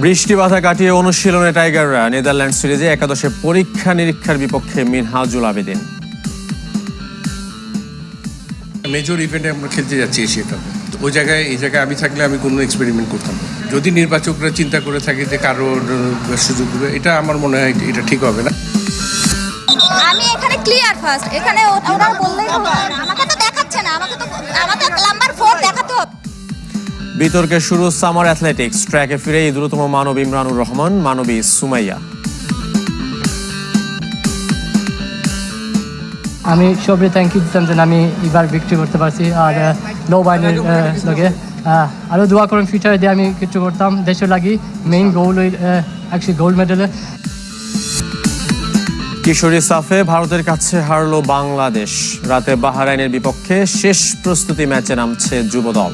বৃষ্টি বাধা কাটিয়ে অনুশীলনে টাইগাররা নেদারল্যান্ড সিরিজে একাদশে পরীক্ষা নিরীক্ষার বিপক্ষে মিনহাজুল আবেদিন। মেজর ইভেন্টে আমরা খেলতে যাচ্ছি এশিয়া কাপে তো ওই জায়গায় এই জায়গায় আমি থাকলে আমি কোনো এক্সপেরিমেন্ট করতাম যদি নির্বাচকরা চিন্তা করে থাকে যে কারোর সুযোগ দেবে এটা আমার মনে হয় এটা ঠিক হবে না। আমি এখানে ক্লিয়ার ফার্স্ট এখানে ওরা বললেই হবে। আমাকে তো দেখাচ্ছে না আমাকে তো আমাকে নাম্বার ফোর হবে বিতর্কে শুরু সামার অ্যাথলেটিক্স। ট্র্যাকে ফিরে এই দ্রুততম মানব ইমরানুর রহমান মানবী সুমাইয়া। আমি সবই থ্যাংক ইউ দিতাম যে আমি এবার বিক্রি করতে পারছি। আর লো বাইনের লগে। আহ, আরও দোয়া করুন ফিউচারে দিয়ে আমি কিছু করতাম। দেশের লাগি মেইন গোল ওই অ্যাকচুয়ালি গোল্ড মেডেলে কিশোরী সাফে ভারতের কাছে হারলো বাংলাদেশ। রাতে বাহারাইনের বিপক্ষে শেষ প্রস্তুতি ম্যাচে নামছে যুব দল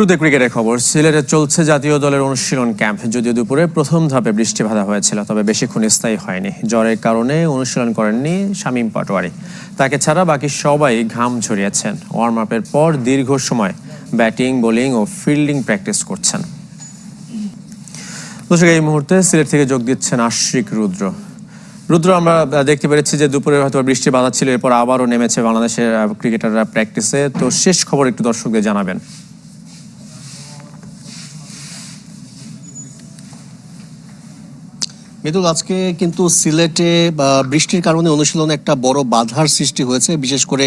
শুরুতে ক্রিকেটের খবর। সিলেটে চলছে জাতীয় দলের অনুশীলন ক্যাম্প। যদিও দুপুরে প্রথম ধাপে বৃষ্টি বাধা হয়েছিল, তবে বেশিক্ষণ স্থায়ী হয়নি। জ্বরের কারণে অনুশীলন করেননি শামীম পাটোয়ারি। তাকে ছাড়া বাকি সবাই ঘাম ঝরিয়েছেন। ওয়ার্ম আপের পর দীর্ঘ সময় ব্যাটিং, বোলিং ও ফিল্ডিং প্র্যাকটিস করছেন। দর্শক, এই মুহূর্তে সিলেট থেকে যোগ দিচ্ছেন আশ্রিক রুদ্র। রুদ্র, আমরা দেখতে পেরেছি যে দুপুরে হয়তো বৃষ্টি বাধা ছিল, এরপর আবারও নেমেছে বাংলাদেশের ক্রিকেটাররা প্র্যাকটিসে। তো শেষ খবর একটু দর্শকদের জানাবেন। মৃদুল, আজকে কিন্তু সিলেটে বৃষ্টির কারণে অনুশীলনে একটা বড় বাধার সৃষ্টি হয়েছে, বিশেষ করে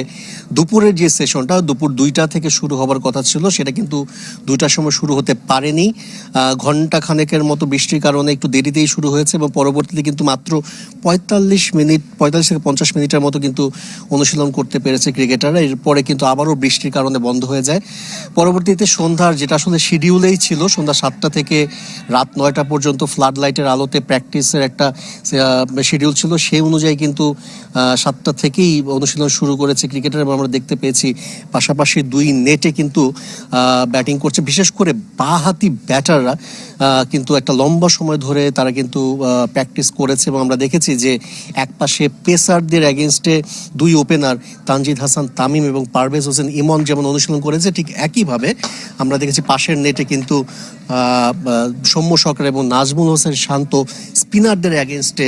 দুপুরের যে সেশনটা, দুপুর দুইটা থেকে শুরু হবার কথা ছিল, সেটা কিন্তু দুইটার সময় শুরু হতে পারেনি। ঘণ্টা খানেকের মতো বৃষ্টির কারণে একটু দেরিতেই শুরু হয়েছে, এবং পরবর্তীতে কিন্তু মাত্র পঁয়তাল্লিশ মিনিট, পঁয়তাল্লিশ থেকে পঞ্চাশ মিনিটের মতো কিন্তু অনুশীলন করতে পেরেছে ক্রিকেটাররা। এরপরে কিন্তু আবারও বৃষ্টির কারণে বন্ধ হয়ে যায়। পরবর্তীতে সন্ধ্যার যেটা আসলে শিডিউলেই ছিল, সন্ধ্যা সাতটা থেকে রাত নয়টা পর্যন্ত ফ্লাড লাইটের আলোতে প্র্যাকটিসের একটা শিডিউল ছিল। সেই অনুযায়ী কিন্তু সাতটা থেকেই অনুশীলন শুরু করেছে ক্রিকেটার এবং আমরা দেখতে পেয়েছি। পাশাপাশি দুই নেটে কিন্তু ব্যাটিং করছে। বিশেষ করে বাহাতি ব্যাটাররা কিন্তু একটা লম্বা সময় ধরে তারা কিন্তু প্র্যাকটিস করেছে এবং আমরা দেখেছি যে একপাশে পেসারদের অ্যাগেনস্টে দুই ওপেনার তানজিদ হাসান, তামিম এবং পারভেজ হোসেন, ইমন যেমন অনুশীলন করেছে, ঠিক একইভাবে আমরা দেখেছি পাশের নেটে কিন্তু সৌম্য সরকার এবং নাজমুল হোসেন শান্ত স্পিনারদের অ্যাগেনস্টে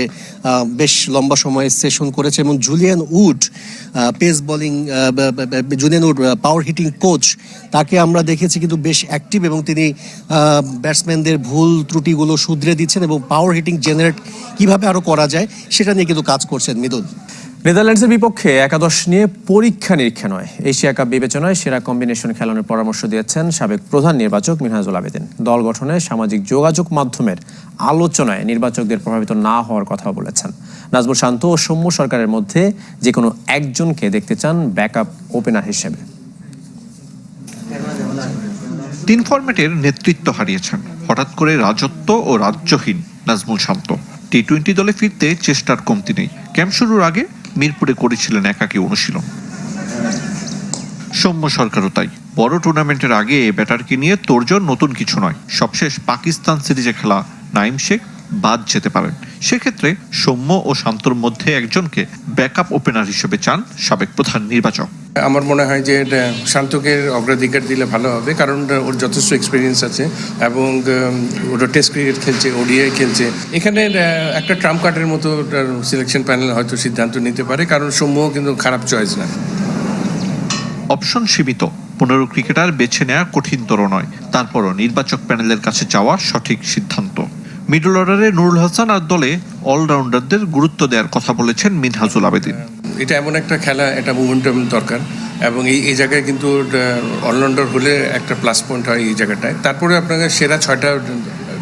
বেশ লম্বা সময় সেশন করেছে এবং Julian Wood pace bowling Julian Wood power hitting coach তাকে আমরা দেখেছি কিন্তু বেশ অ্যাক্টিভ এবং তিনি ব্যাটসম্যানদের ভুল ত্রুটিগুলো শুধরে দিচ্ছেন এবং পাওয়ার হিটিং জেনারেট কীভাবে আরও করা যায়, সেটা নিয়ে কিন্তু কাজ করছেন মৃদুল। নেদারল্যান্ডসের বিপক্ষে একাদশ নিয়ে পরীক্ষা নিরীক্ষা নয়। এশিয়া কাপ বিবেচনায় সেরা কম্বিনেশন খেলানোর পরামর্শ দিয়েছেন সাবেক প্রধান নির্বাচক মিনহাজুল আবেদিন। দল গঠনে সামাজিক যোগাযোগ মাধ্যমের আলোচনায় নির্বাচকদের প্রভাবিত না হওয়ার কথা বলেছেন। নাজমুল শান্ত ও সৌম্য সরকারের মধ্যে যে কোনো একজনকে দেখতে চান ব্যাকআপ ওপেনার হিসেবে। তিন ফরম্যাটের নেতৃত্ব হারিয়েছেন। হঠাৎ করে রাজত্ব ও রাজ্যহীন নাজমুল শান্ত। টি টোয়েন্টি দলে ফিরতে চেষ্টার কমতি নেই। ক্যাম্প শুরুর আগে মিরপুরে করেছিলেন একাকী অনুশীলন। সৌম্য সরকারও তাই। বড় টুর্নামেন্টের আগে ব্যাটারকে নিয়ে তোরজন নতুন কিছু নয়। সবশেষ পাকিস্তান সিরিজে খেলা নাইম শেখ বাদ যেতে পারেন। সেক্ষেত্রে সৌম্য ও শান্তর মধ্যে একজনকে ব্যাকআপ ওপেনার হিসেবে চান সাবেক প্রধান নির্বাচক। আমার মনে হয় যে শান্তকে অগ্রাধিকার দিলে ভালো হবে, কারণ ওর যথেষ্ট এক্সপিরিয়েন্স আছে এবং ওটা টেস্ট ক্রিকেট খেলছে, ওডিআই খেলছে। এখানে একটা ট্রাম্প কার্ডের মতো সিলেকশন প্যানেল হয়তো সিদ্ধান্ত নিতে পারে, কারণ সমূহ কিন্তু খারাপ চয়েস না। অপশন সীমিত, পনেরো ক্রিকেটার বেছে নেওয়া কঠিনতর নয়। তারপরও নির্বাচক প্যানেলের কাছে যাওয়া সঠিক সিদ্ধান্ত। মিডল অর্ডারে নুরুল হাসান আর দলে অলরাউন্ডারদের গুরুত্ব দেওয়ার কথা বলেছেন মিনহাজুল আবেদিন। এটা এমন একটা খেলা, একটা মুভমেন্টাম দরকার এবং এই এই জায়গায় কিন্তু অলরাউন্ডার হলে একটা প্লাস পয়েন্ট হয় এই জায়গাটায়। তারপরে আপনাকে সেরা ছয়টা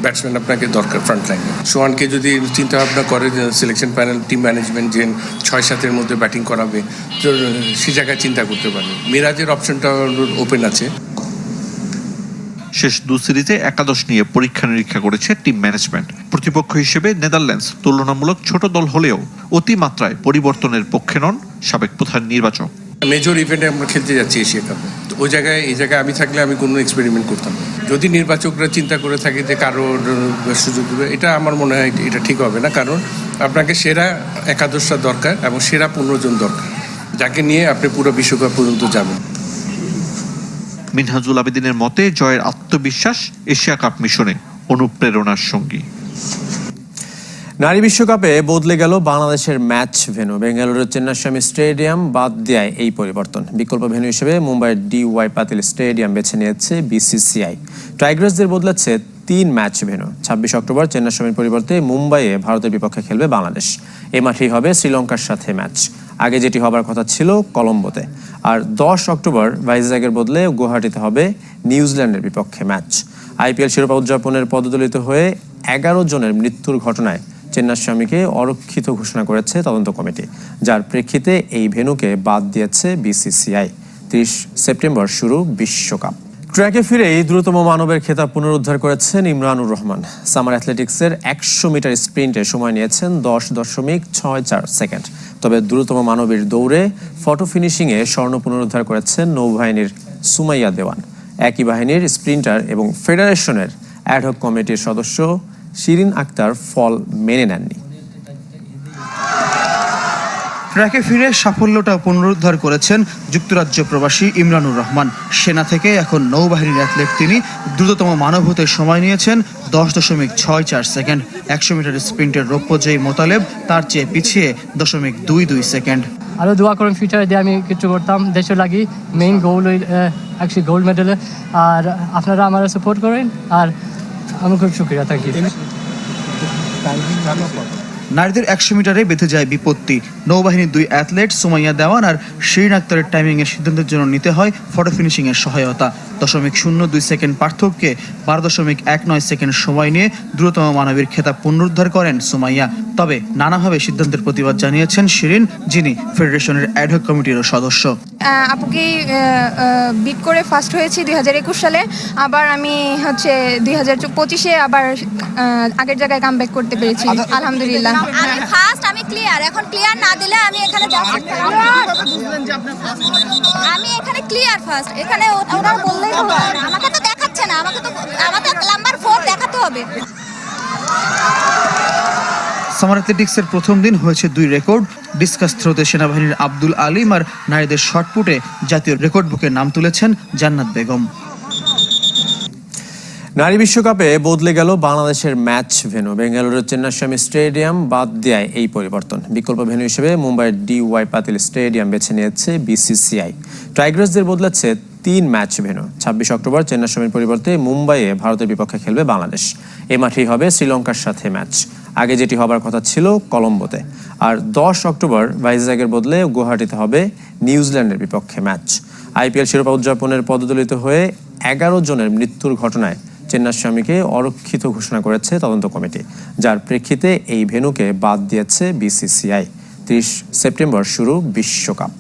ব্যাটসম্যান আপনাকে দরকার ফ্রন্ট লাইনে সোহানকে যদি চিন্তা ভাবনা করে সিলেকশন প্যানেল টিম ম্যানেজমেন্ট যে ছয় সাতের মধ্যে ব্যাটিং করাবে, তো সে জায়গায় চিন্তা করতে পারবে মিরাজের অপশনটা ওপেন আছে। শেষ দু সিরিজে একাদশ নিয়ে পরীক্ষা নিরীক্ষা করেছে টিম ম্যানেজমেন্ট প্রতিপক্ষ হিসেবে নেদারল্যান্ডস তুলনামূলক ছোট দল হলেও অতিমাত্রায় পরিবর্তনের পক্ষে নন সাবেক প্রধান নির্বাচক। মেজর ইভেন্টে আমরা খেলতে যাচ্ছি এশিয়া কাপে। তো ওই জায়গায়, এই জায়গায় আমি থাকলে আমি কোনো এক্সপেরিমেন্ট করতাম। যদি নির্বাচকরা চিন্তা করে থাকে যে কারোর সুযোগ দেবে এটা আমার মনে হয় এটা ঠিক হবে না। কারণ আপনাকে সেরা একাদশটা দরকার এবং সেরা পনেরো জন দরকার। যাকে নিয়ে আপনি পুরো বিশ্বকাপ পর্যন্ত যাবেন। মিনহাজুল আবেদিনের মতে, জয়ের আত্মবিশ্বাস এশিয়া কাপ মিশনে অনুপ্রেরণার সঙ্গী। নারী বিশ্বকাপে বদলে গেল বাংলাদেশের ম্যাচ ভেন্যু। বেঙ্গালুরুর চেন্নাস্বামী স্টেডিয়াম বাদ দেয় এই পরিবর্তন। বিকল্প ভেনু হিসেবে মুম্বাইয়ের ডি ওয়াই পাতিল স্টেডিয়াম বেছে নিয়েছে বিসিসিআই। টাইগার্সদের বদলাচ্ছে তিন ম্যাচ ভেনু ছাব্বিশ অক্টোবর চেন্নাস্বামীর পরিবর্তে মুম্বাইয়ে ভারতের বিপক্ষে খেলবে বাংলাদেশ। এ মাঠেই হবে শ্রীলঙ্কার সাথে ম্যাচ। আগে যেটি হবার কথা ছিল কলম্বোতে। আর দশ অক্টোবর ভাইজাগের বদলে গুয়াহাটিতে হবে নিউজিল্যান্ডের বিপক্ষে ম্যাচ। আইপিএল শিরোপা উদযাপনের পদদলিত হয়ে এগারো জনের মৃত্যুর ঘটনায় চেন্নাস্বামীকে অরক্ষিত ঘোষণা করেছে তদন্ত কমিটি, যার প্রেক্ষিতে এই ভেন্যুকে বাদ দিয়েছে বিসিসিআই। ত্রিশ সেপ্টেম্বর শুরু বিশ্বকাপ। ট্র্যাকে ফিরেই দ্রুততম মানবের খেতাব পুনরুদ্ধার করেছেন ইমরানুর রহমান। সামার অ্যাথলেটিক্সের একশো মিটার স্প্রিন্টে সময় নিয়েছেন দশ দশমিক ছয় চার সেকেন্ড। তবে দ্রুততম মানবীর দৌড়ে ফটো ফিনিশিংয়ে স্বর্ণ পুনরুদ্ধার করেছেন নৌবাহিনীর সুমাইয়া দেওয়ান। একই বাহিনীর স্প্রিন্টার এবং ফেডারেশনের অ্যাডহক কমিটির সদস্য শিরিন আক্তার ফল মেনে নেননি। ট্র্যাকে ফিরে সাফল্যটা পুনরুদ্ধার করেছেন যুক্তরাজ্য প্রবাসী ইমরানুর রহমান। সেনা থেকে এখন নৌবাহিনীর অ্যাথলেট তিনি। দ্রুততম মানব হতে সময় নিয়েছেন দশ দশমিক ছয় চার সেকেন্ড। একশো মিটার স্প্রিন্টের রৌপ্য রৌপ্যজয়ী মোতালেব, তার চেয়ে পিছিয়ে দশমিক দুই দুই সেকেন্ড। আরও দোয়া করুন ফিউচারে দিয়ে আমি কিছু করতাম। দেশের লাগি মেইন গোল ওই অ্যাকচুয়ালি গোল্ড মেডেলে আর আপনারা আমার সাপোর্ট করেন, আর আমি খুব শুক্রিয়া থ্যাংক ইউ নারীদের একশো মিটারে বেঁধে যায় বিপত্তি। নৌবাহিনীর দুই অ্যাথলেট সুমাইয়া দেওয়ান আর শিরিন আক্তারের টাইমিংয়ের সিদ্ধান্তের জন্য নিতে হয় ফটো ফিনিশিংয়ের সহায়তা। দশমিক শূন্য দুই সেকেন্ড পার্থক্যে বারো দশমিক এক নয় সেকেন্ড সময় নিয়ে দ্রুততম মানবীর খেতাব পুনরুদ্ধার করেন সুমাইয়া। তবে নানাভাবে সিদ্ধান্তের প্রতিবাদ জানিয়েছেন শিরিন, যিনি ফেডারেশনের অ্যাডহক কমিটিরও সদস্য। আপুকেই বিট করে ফার্স্ট হয়েছি দুই হাজার একুশ সালে। আবার আমি হচ্ছে দুই হাজার পঁচিশে আবার আগের জায়গায় কাম ব্যাক করতে পেরেছি। আলহামদুলিল্লাহ। আমি ফার্স্ট আমি ক্লিয়ার এখন ক্লিয়ার না দিলে আমি এখানে আমি এখানে ক্লিয়ার ফার্স্ট এখানে ওরা বললেই আমাকে তো দেখাচ্ছে না আমাকে তো আমাকে নাম্বার ফোর দেখাতে হবে। সামার অ্যাথলেটিক্সের প্রথম দিন হয়েছে দুই রেকর্ড। ডিসকাস থ্রোতে সেনাবাহিনীর আব্দুল আলিম আর নারীদের শটপুটে জাতীয় রেকর্ড বুকে নাম তুলেছেন জান্নাত বেগম। নারী বিশ্বকাপে বদলে গেল বাংলাদেশের ম্যাচ ভেন্যু। বেঙ্গালুরুর চেন্নাস্বামী স্টেডিয়াম বাদ দেয় এই পরিবর্তন। বিকল্প ভেন্যু হিসেবে মুম্বাইয়ের ডি ওয়াই পাতিল স্টেডিয়াম বেছে নিয়েছে বিসিসিআই। টাইগার্সদের বদলাচ্ছে তিন ম্যাচ ভেন্যু। ছাব্বিশ অক্টোবর চেন্নাস্বামীর পরিবর্তে মুম্বাইয়ে ভারতের বিপক্ষে খেলবে বাংলাদেশ। এ মাঠেই হবে শ্রীলঙ্কার সাথে ম্যাচ। আগে যেটি হবার কথা ছিল কলম্বোতে। আর দশ অক্টোবর ভাইজাগের বদলে গুয়াহাটিতে হবে নিউজিল্যান্ডের বিপক্ষে ম্যাচ। আইপিএল শিরোপা উদযাপনের পদদলিত হয়ে এগারো জনের মৃত্যুর ঘটনায় চেন্নাস্বামীকে অরক্ষিত ঘোষণা করেছে তদন্ত কমিটি, যার প্রেক্ষিতে এই ভেন্যুকে বাদ দিয়েছে বিসিসিআই। ত্রিশ সেপ্টেম্বর শুরু বিশ্বকাপ।